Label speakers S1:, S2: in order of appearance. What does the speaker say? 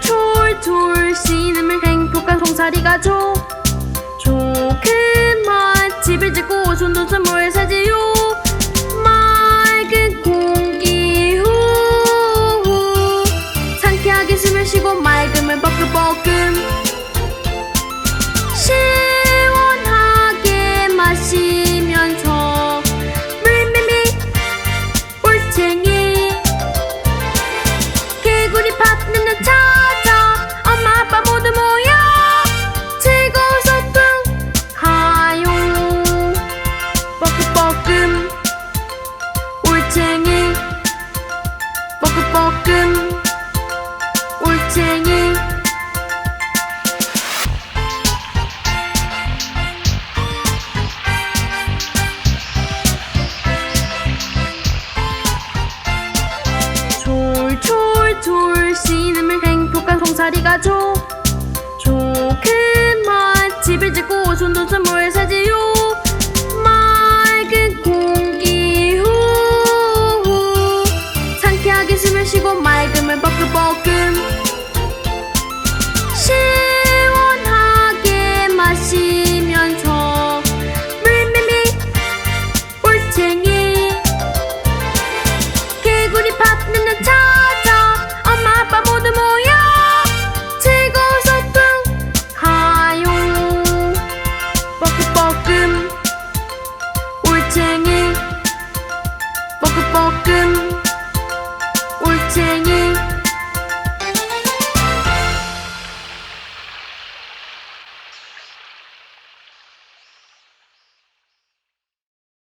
S1: 툴툴 씨름을 행복한 홍사리가 죠. 조그만 집을 짓고 손도서 뭘 사지요. 맑은 공기 후 상쾌하게 숨을 쉬고 맑은 소금 올챙이 졸졸졸 씨름을 행복한 송사리가 줘 조그만 집을 짓고 손도 좀 singing Pocket Pocket